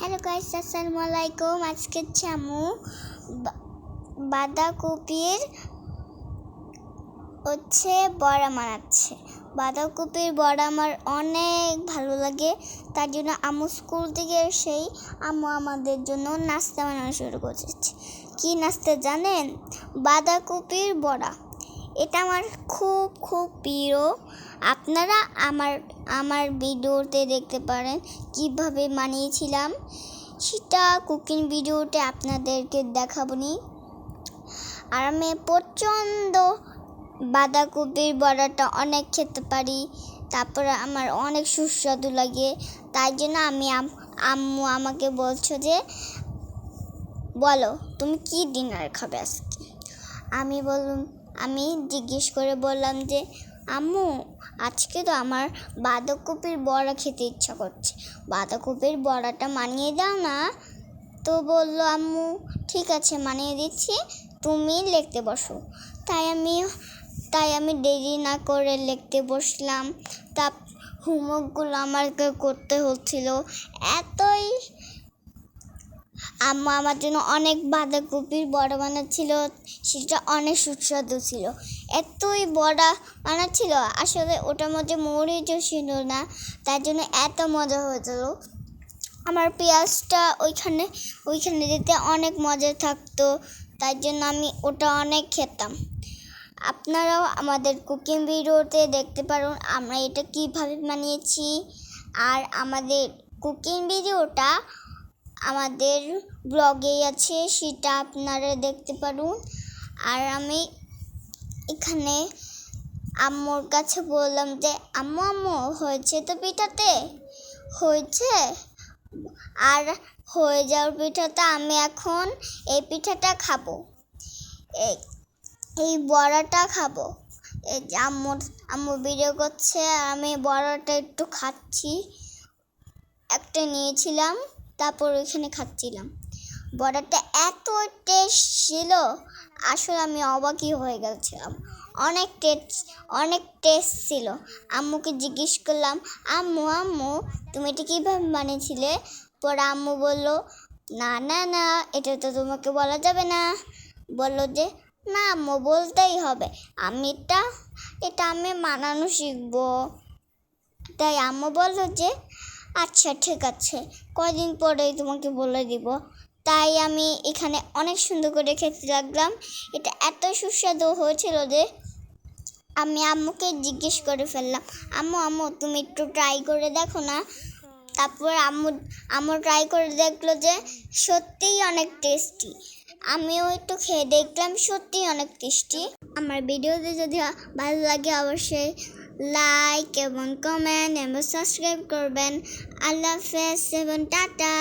Hello guys আসসালামু আলাইকুম আজকে চামু বাঁধাকপির হচ্ছে বড়া বানাচ্ছে বাঁধাকপির বড়া আমার অনেক ভালো লাগে। তার জন্য আম্মু স্কুল থেকে সেই আম্মু আমাদের জন্য নাস্তা বানানো শুরু করেছে। কি নাস্তা জানেন? বাঁধাকপির বড়া। এটা আমার খুব খুব প্রিয়। আপনারা আমার আমার ভিডিওতে দেখতে পারেন কীভাবে বানিয়েছিলাম। সেটা কুকিং ভিডিওতে আপনাদেরকে দেখাবো নি আর আমি প্রচণ্ড বাঁধাকপির বড়াটা অনেক খেতে পারি। তারপরে আমার অনেক সুস্বাদু লাগে। তাই জন্য আমি, আম্মু আমাকে বলছো যে, বলো, তুমি কি ডিনার খাবে আজকে? আমি বললাম, আমি জিজ্ঞেস করে বললাম যে, আম্মু আজকে তো আমার বাঁধাকপির বড়া খেতে ইচ্ছা করছে। বাঁধাকপির বড়াটা মানিয়ে দাও না। তো বলল, আম্মু, ঠিক আছে মানিয়ে দিচ্ছি। তুমি লিখতে বসো। তাই আমি তাই আমি দেরি না করে লিখতে বসলাম। তা হোমওয়ার্কগুলো আমাকে করতে হচ্ছিল। এতই আম্মা আমার জন্য অনেক বাঁধাকপির বড়া বানাচ্ছিল সেটা অনেক সুস্বাদু ছিল। এতই বড়া বানাচ্ছিল আসলে ওটার মধ্যে মরিচও ছিল না, তার জন্য এত মজা হয়েছিল। আমার পেঁয়াজটা ওইখানে ওইখানে দিতে অনেক মজা থাকতো তাই জন্য আমি ওটা অনেক খেতাম। আপনারাও আমাদের কুকিং ভিডিওতে দেখতে পারুন আমরা এটা কীভাবে বানিয়েছি। আর আমাদের কুকিং ভিডিওটা আমাদের ব্লগে আছে, সেটা আপনারা দেখতে পারুন। আর আমি এখানে আম্মুর কাছে বললাম যে, আম্মু আম্মু, হয়েছে তো পিঠাতে? হয়েছে। আর হয়ে যাওয়ার পিঠাটা আমি এখন এই পিঠাটা খাব। এই বড়াটা খাব। আম্মুর, আম্মু ভিডিও করছে, আমি বড়াটা একটু খাচ্ছি। একটা নিয়েছিলাম। তারপর ওইখানে খাচ্ছিলাম। বড়াটা এত টেস্ট ছিল, আসলে আমি অবাকই হয়ে গেছিলাম। অনেক টেস্ট অনেক টেস্ট ছিল। আম্মুকে জিজ্ঞেস করলাম, আম্মু আম্মু, তুমি এটা কীভাবে বানিয়েছিলে? পরে আম্মু বলল, না না না, এটা তো তোমাকে বলা যাবে না। বলল যে, না, আম্মু, বলতেই হবে। আমি এটা এটা আমি মানানো শিখব। তাই আম্মু বলল যে আচ্ছা ঠিক আছে। কয়দিন পরেই তোমাকে বলে দিব। তাই আমি এখানে অনেক সুন্দর করে খেতে লাগলাম। এটা এত সুস্বাদু হয়েছিল যে আমি আম্মুকে জিজ্ঞেস করে ফেললাম, আম্মু আম্মু, তুমি একটু ট্রাই করে দেখো না? তারপর আম্মু আম্মু ট্রাই করে দেখল যে সত্যিই অনেক টেস্টি আমিও একটু খেয়ে দেখলাম, সত্যিই অনেক টেস্টি আমার ভিডিওতে যদি ভালো লাগে অবশ্যই লাইক এবং কমেন্ট এবং সাবস্ক্রাইব করবেন। আল্লাহ হাফেজ এবং টাটা।